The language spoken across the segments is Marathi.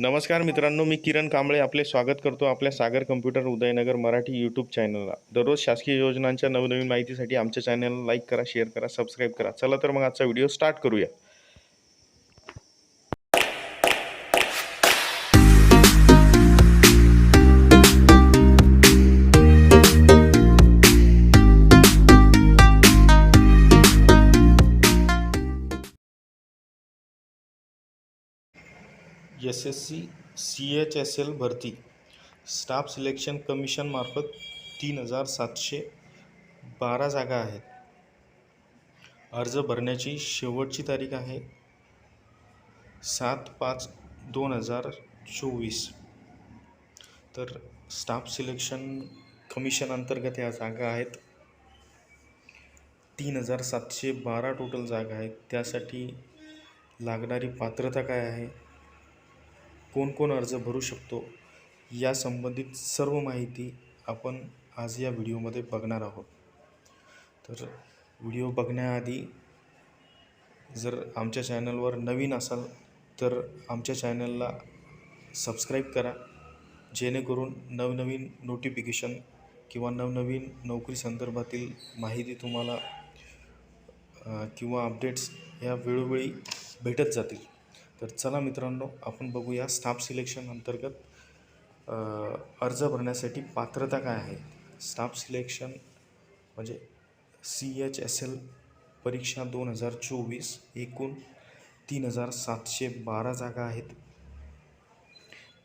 नमस्कार मित्रांनो मी किरण कांबळे आपले स्वागत करतो आपल्या सागर कम्प्युटर उदयनगर मराठी यूट्यूब चॅनलला दररोज शासकीय योजनांच्या नवनवीन माहितीसाठी आमच्या चॅनलला लाईक करा शेअर करा सबस्क्राईब करा. चला तर मग आजचा व्हिडिओ स्टार्ट करूया. S S C C H S L भरती. स्टाफ सिलेक्शन कमिशनमार्फत तीन हजार सातशे बारा जागा आहेत. अर्ज भरण्याची शेवटची तारीख आहे सात पाच दोन हजार चोवीस. तर स्टाफ सिलेक्शन कमिशन अंतर्गत या जागा आहेत. तीन हजार सातशे बारा टोटल जागा आहेत. त्यासाठी लागणारी पात्रता काय आहे? कोण कोण अर्ज भरू शकतो या संबंधित सर्व माहिती आपण आज या व्हिडिओमध्ये बघणार आहोत. तर व्हिडिओ बघण्याआधी जर आमच्या चॅनलवर नवीन असाल तर आमच्या चॅनलला सबस्क्राईब करा जेणेकरून नवनवीन नोटिफिकेशन किंवा नवनवीन नोकरी संदर्भातील माहिती तुम्हाला किंवा अपडेट्स या वेळोवेळी भेटत जातील. तर चला मित्रांनो आपण बघूया स्टाफ सिलेक्शन अंतर्गत अर्ज भरण्यासाठी पात्रता काय आहे? स्टाफ सिलेक्शन म्हणजे सी एच एस एल परीक्षा दोन हजार चोवीस एकूण तीन हजार सातशे बारा जागा आहेत.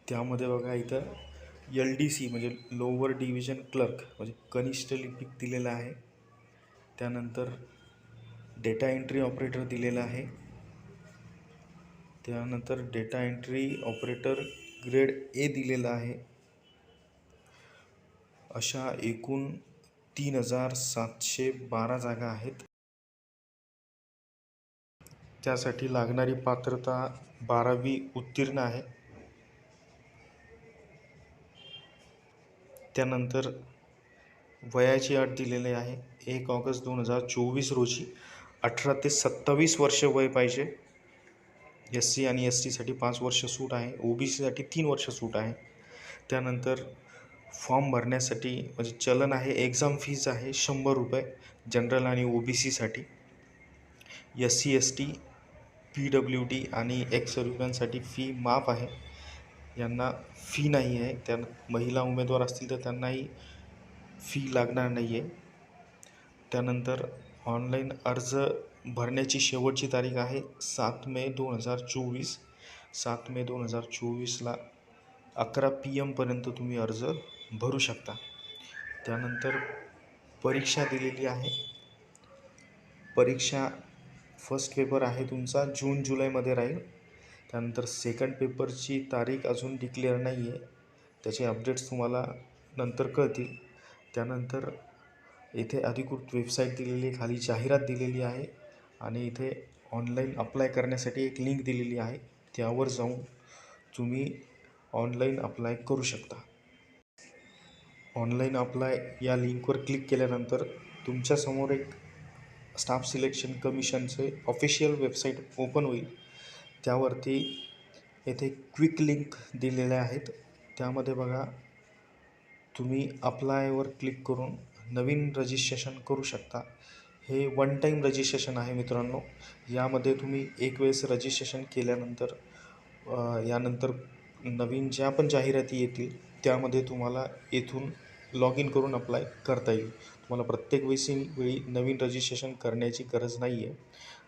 त्यामध्ये बघा इथं एल डी सी म्हणजे लोअर डिव्हिजन क्लर्क म्हणजे कनिष्ठ लिपिक दिलेलं आहे. त्यानंतर डेटा एंट्री ऑपरेटर दिलेला आहे. त्यानंतर data entry operator grade A दिलेला आहे. अशा एकूण तीन हजार सातशे बारा जागा आहेत. त्यासाठी लागणारी पात्रता बारावी उत्तीर्ण आहे. त्यानंतर वयाची अट दिलेली आहे. एक ऑगस्ट दोन हजार चोवीस रोजी अठरा ते सत्तावीस वर्ष वय पाहिजे. एस सी आणि एस टीसाठी पाच वर्ष सूट आहे. ओ बी सीसाठी तीन वर्ष सूट आहे. त्यानंतर फॉर्म भरण्यासाठी म्हणजे चलन आहे एक्झाम फीज आहे शंभर रुपये जनरल आणि ओ बी सीसाठी S C S T P W D आणि एक्स सर्व्हिसांसाठी फी माफ आहे. यांना फी नाही आहे. त्या महिला उमेदवार असतील तर त्यांनाही फी लागणार नाही आहे त्यानंतर ऑनलाईन अर्ज भरण्याची शेवटची तारीख आहे सात मे दोन हजार चोवीस. सात मे दोन हजार चोवीसला अकरा पी एमपर्यंत तुम्ही अर्ज भरू शकता. त्यानंतर परीक्षा दिलेली आहे. परीक्षा फर्स्ट पेपर आहे तुमचा जून जुलैमध्ये राहील. त्यानंतर सेकंड पेपरची तारीख अजून डिक्लेअर नाही आहे त्याचे अपडेट्स तुम्हाला नंतर कळतील. त्यानंतर येथे अधिकृत वेबसाईट दिलेली खाली जाहिरात दिलेली आहे. आणि इथे ऑनलाईन अप्लाय करण्यासाठी एक लिंक दिलेली आहे. त्यावर जाऊन तुम्ही ऑनलाईन अप्लाय करू शकता. ऑनलाईन अप्लाय या लिंकवर क्लिक केल्यानंतर तुमच्यासमोर एक स्टाफ सिलेक्शन कमिशनचे ऑफिशियल वेबसाईट ओपन होईल. त्यावरती येथे क्विक लिंक दिलेल्या आहेत. त्यामध्ये बघा तुम्ही अप्लायवर क्लिक करून नवीन रजिस्ट्रेशन करू शकता. हे वन टाईम रजिस्ट्रेशन आहे मित्रांनो. यामध्ये तुम्ही एक वेळेस रजिस्ट्रेशन केल्यानंतर यानंतर नवीन ज्या पण जाहिराती येतील त्यामध्ये तुम्हाला येथून लॉग इन करून अप्लाय करता येईल. तुम्हाला प्रत्येक वेळेसी वेळी नवीन रजिस्ट्रेशन करण्याची गरज नाही आहे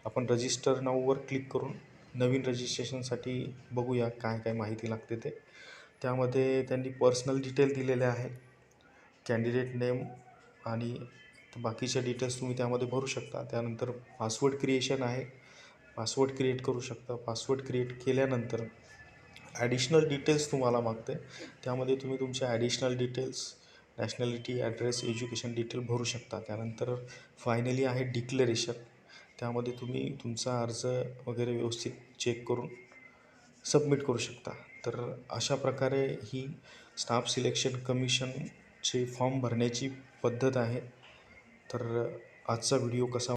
आपण रजिस्टर नाऊवर क्लिक करून नवीन रजिस्ट्रेशनसाठी बघूया काय काय माहिती लागते ते. त्यामध्ये त्यांनी पर्सनल डिटेल दिलेले आहे. कॅन्डिडेट नेम आणि बाकीच्या डिटेल्स तुम्ही त्यामध्ये भरू शकता. त्यानंतर पासवर्ड क्रिएशन आहे. पासवर्ड क्रिएट करू शकता. पासवर्ड क्रिएट केल्यानंतर ॲडिशनल डिटेल्स तुम्हाला मागते. त्यामध्ये तुम्ही तुमच्या additional details nationality address education detail भरू शकता. त्यानंतर फायनली आहे डिक्लेरेशन त्यामध्ये तुम्ही तुमचा अर्ज वगैरे व्यवस्थित चेक करून सबमिट करू शकता. तर अशा प्रकारे ही स्टाफ सिलेक्शन कमिशनचे फॉर्म भरण्याची पद्धत आहे. तर आजचा व्हिडिओ कसा